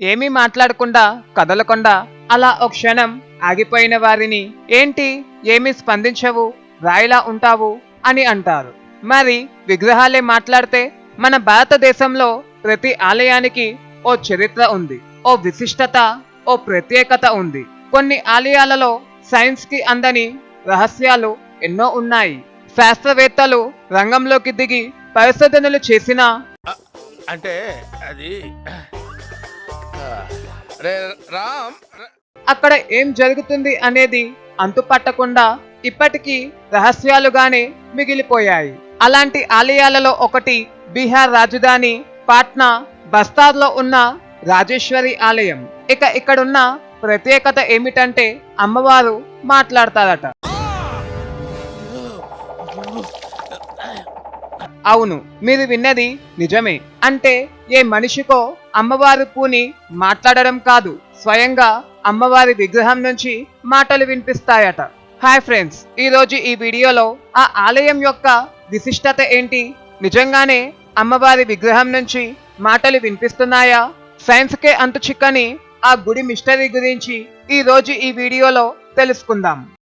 ఏమీ మాట్లాడకుండా కదలకుండా అలా ఒక క్షణం ఆగిపోయిన వారిని ఏంటి? ఏమీ స్పందించవు? రాయిలా ఉంటావు? అని అంటారు. మరి విగ్రహాలే మాట్లాడితే మన భారతదేశంలో ప్రతి ఆలయానికి ఓ చరిత్ర ఉంది ఓ విశిష్టత ఓ ప్రత్యేకత ఉంది. కొన్ని ఆలయాలలో సైన్స్కి అందని రహస్యాలు ఎన్నో ఉన్నాయి. శాస్త్రవేత్తలు రంగంలోకి దిగి పరిశోధనలు చేసిన అంటే అది రామ్ అక్కడ ఏం జరుగుతుంది అనేది అంతుపట్టకుండా ఇప్పటికీ రహస్యాలుగానే మిగిలిపోయాయి. అలాంటి ఆలయాలలో ఒకటి బీహార్ రాజధాని పాట్నా బస్తార్లో ఉన్న రాజేశ్వరి ఆలయం. ఇక ఇక్కడున్న ప్రత్యేకత ఏమిటంటే అమ్మవారు మాట్లాడతారట. అవును మీరు విన్నది నిజమే. అంటే ఏ మనిషికో అమ్మవారు పూని మాట్లాడడం కాదు స్వయంగా అమ్మవారి విగ్రహం నుంచి మాటలు వినిపిస్తాయట. హాయ్ ఫ్రెండ్స్ ఈరోజు ఈ వీడియోలో ఆ ఆలయం యొక్క విశిష్టత ఏంటి? నిజంగానే అమ్మవారి విగ్రహం నుంచి మాటలు వినిపిస్తున్నాయా? సైన్స్కే అంతు చిక్కని ఆ గుడి మిస్టరీ గురించి ఈరోజు ఈ వీడియోలో తెలుసుకుందాం.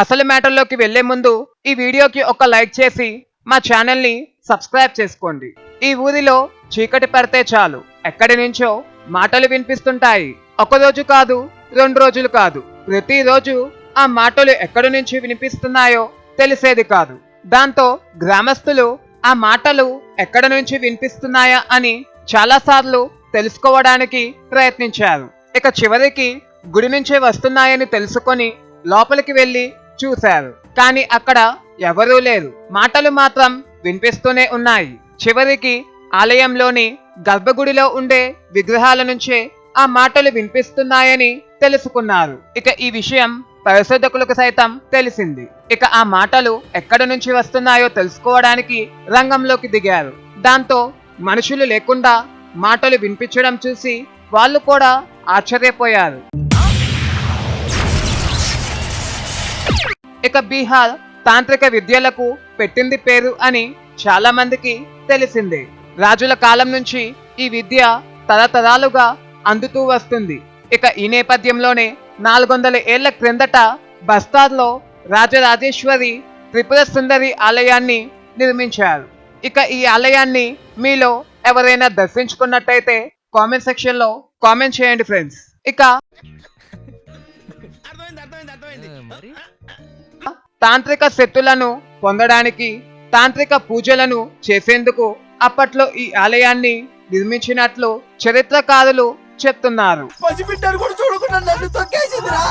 అసలు మ్యాటర్లోకి వెళ్ళే ముందు ఈ వీడియోకి ఒక లైక్ చేసి మా ఛానల్ని సబ్స్క్రైబ్ చేసుకోండి. ఈ ఊరిలో చీకటి పడితే చాలు. ఎక్కడి నుంచో మాటలు వినిపిస్తుంటాయి. ఒక రోజు కాదు రెండు రోజులు కాదు. ప్రతిరోజు ఆ మాటలు ఎక్కడి నుంచి వినిపిస్తున్నాయో తెలిసేది కాదు. దాంతో గ్రామస్తులు ఆ మాటలు ఎక్కడి నుంచి వినిపిస్తున్నాయా అని చాలాసార్లు తెలుసుకోవడానికి ప్రయత్నించారు. ఇక చివరికి గుడి నుంచే వస్తున్నాయని తెలుసుకొని లోపలికి వెళ్ళి చూశారు. కానీ అక్కడ ఎవరూ లేరు. మాటలు మాత్రం వినిపిస్తూనే ఉన్నాయి. చివరికి ఆలయంలోని గర్భగుడిలో ఉండే విగ్రహాల నుంచే ఆ మాటలు వినిపిస్తున్నాయని తెలుసుకున్నారు. ఇక ఈ విషయం పరిశోధకులకు సైతం తెలిసింది. ఇక ఆ మాటలు ఎక్కడి నుంచి వస్తున్నాయో తెలుసుకోవడానికి రంగంలోకి దిగారు. దాంతో మనుషులు లేకుండా మాటలు వినిపించడం చూసి వాళ్ళు కూడా ఆశ్చర్యపోయారు. ఇక బీహార్ తాంత్రిక విద్యలకు పెట్టింది పేరు అని చాలా మందికి తెలిసిందే. రాజుల కాలం నుంచి ఈ విద్య తరతరాలుగా అందుతూ వస్తుంది. ఇక ఈ నేపథ్యంలోనే నాలుగు వందల ఏళ్ళ క్రిందట బస్తార్లో రాజరాజేశ్వరి త్రిపుర సుందరి ఆలయాన్ని నిర్మించారు. ఇక ఈ ఆలయాన్ని మీలో ఎవరైనా దర్శించుకున్నట్టయితే కామెంట్ సెక్షన్లో కామెంట్ చేయండి ఫ్రెండ్స్. ఇక అర్థమైంది అర్థమైంది అర్థమైంది. తాంత్రిక శక్తులను పొందడానికి తాంత్రిక పూజలను చేసేందుకు అప్పట్లో ఈ ఆలయాన్ని నిర్మించినట్లు చరిత్రకారులు చెప్తున్నారు. పసిబిడ్డను కూడా చూడకుండా నన్ను తొక్కేసిందిరా.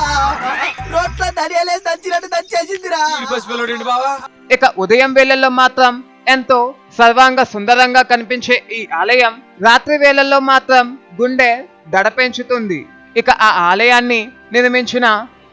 రోట్ల దడియాలే దంచినట్టు దంచేసిందిరా. పసిపిల్లడు బావా? ఇక ఉదయం వేళల్లో మాత్రం ఎంతో సర్వాంగ సుందరంగా కనిపించే ఈ ఆలయం రాత్రి వేళల్లో మాత్రం గుండె దడ పెంచుతుంది ఇక ఆ ఆలయాన్ని నిర్మించిన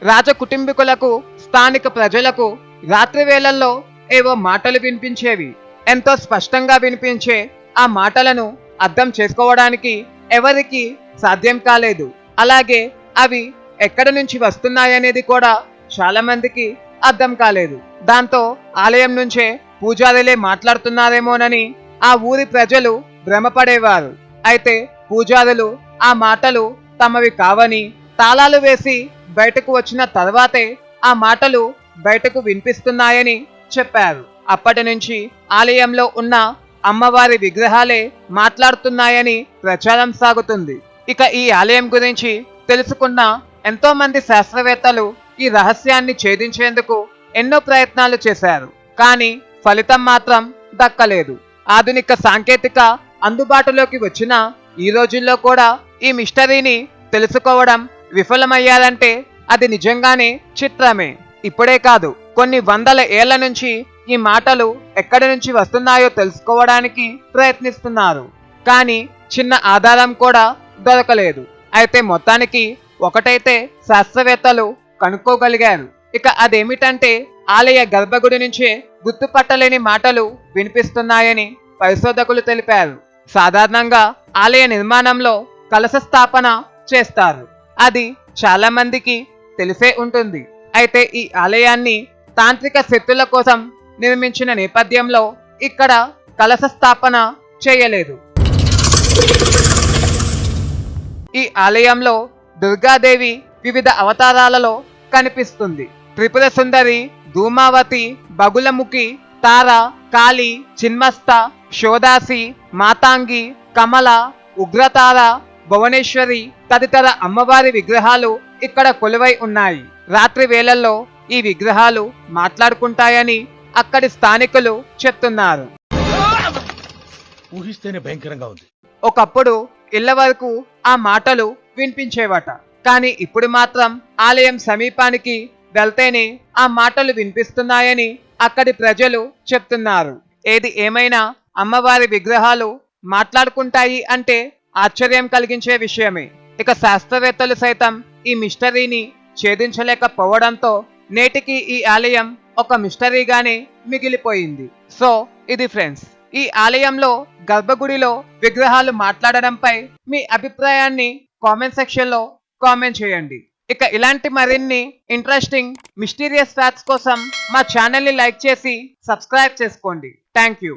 రాజ కుటుంబీకులకు స్థానిక ప్రజలకు రాత్రి వేళల్లో ఏవో మాటలు వినిపించేవి. ఎంతో స్పష్టంగా వినిపించే ఆ మాటలను అర్థం చేసుకోవడానికి ఎవరికి సాధ్యం కాలేదు. అలాగే అవి ఎక్కడి నుంచి వస్తున్నాయనేది కూడా చాలా మందికి అర్థం కాలేదు. దాంతో ఆలయం నుంచే పూజారులే మాట్లాడుతున్నారేమోనని ఆ ఊరి ప్రజలు భ్రమపడేవారు. అయితే పూజారులు ఆ మాటలు తమవి కావని తాళాలు వేసి బయటకు వచ్చిన తర్వాతే ఆ మాటలు బయటకు వినిపిస్తున్నాయని చెప్పారు. అప్పటి నుంచి ఆలయంలో ఉన్న అమ్మవారి విగ్రహాలే మాట్లాడుతున్నాయని ప్రచారం సాగుతుంది. ఇక ఈ ఆలయం గురించి తెలుసుకున్న ఎంతో మంది శాస్త్రవేత్తలు ఈ రహస్యాన్ని ఛేదించేందుకు ఎన్నో ప్రయత్నాలు చేశారు. కానీ ఫలితం మాత్రం దక్కలేదు. ఆధునిక సాంకేతిక అందుబాటులోకి వచ్చిన ఈ రోజుల్లో కూడా ఈ మిస్టరీని తెలుసుకోవడం విఫలమయ్యాలంటే అది నిజంగానే చిత్రమే. ఇప్పుడే కాదు కొన్ని వందల ఏళ్ళ నుంచి ఈ మాటలు ఎక్కడి నుంచి వస్తున్నాయో తెలుసుకోవడానికి ప్రయత్నిస్తున్నారు. కానీ చిన్న ఆధారం కూడా దొరకలేదు. అయితే మొత్తానికి ఒకటైతే శాస్త్రవేత్తలు కనుక్కోగలిగారు. ఇక అదేమిటంటే ఆలయ గర్భగుడి నుంచే గుర్తుపట్టలేని మాటలు వినిపిస్తున్నాయని పరిశోధకులు తెలిపారు. సాధారణంగా ఆలయ నిర్మాణంలో కలశ స్థాపన చేస్తారు. అది చాలా మందికి తెలిసే ఉంటుంది. అయితే ఈ ఆలయాన్ని తాంత్రిక శక్తుల కోసం నిర్మించిన నేపథ్యంలో ఇక్కడ కలశ స్థాపన చేయలేదు. ఈ ఆలయంలో దుర్గాదేవి వివిధ అవతారాలలో కనిపిస్తుంది. త్రిపుర సుందరి ధూమావతి బగులముఖి తార కాళి చిన్మస్త శోదాసి మాతాంగి కమల ఉగ్రతార భువనేశ్వరి తదితర అమ్మవారి విగ్రహాలు ఇక్కడ కొలువై ఉన్నాయి. రాత్రి వేళల్లో ఈ విగ్రహాలు మాట్లాడుకుంటాయని అక్కడి స్థానికులు చెప్తున్నారు. ఊహిస్తేనే భయంకరంగా ఉంది. ఒకప్పుడు ఇళ్ళ వరకు ఆ మాటలు వినిపించేవట. కానీ ఇప్పుడు మాత్రం ఆలయం సమీపానికి వెళ్తేనే ఆ మాటలు వినిపిస్తున్నాయని అక్కడి ప్రజలు చెప్తున్నారు. ఏది ఏమైనా అమ్మవారి విగ్రహాలు మాట్లాడుకుంటాయి అంటే ఆశ్చర్యం కలిగించే విషయమే. ఇక శాస్త్రవేత్తలు సైతం ఈ మిస్టరీని ఛేదించలేకపోవడంతో నేటికి ఈ ఆలయం ఒక మిస్టరీగానే మిగిలిపోయింది. సో ఇది ఫ్రెండ్స్ ఈ ఆలయంలో గర్భగుడిలో విగ్రహాలు మాట్లాడడంపై మీ అభిప్రాయాన్ని కామెంట్ సెక్షన్లో కామెంట్ చేయండి. ఇక ఇలాంటి మరిన్ని ఇంట్రెస్టింగ్ మిస్టీరియస్ ఫ్యాక్ట్స్ కోసం మా ఛానల్ని లైక్ చేసి సబ్స్క్రైబ్ చేసుకోండి. Thank you.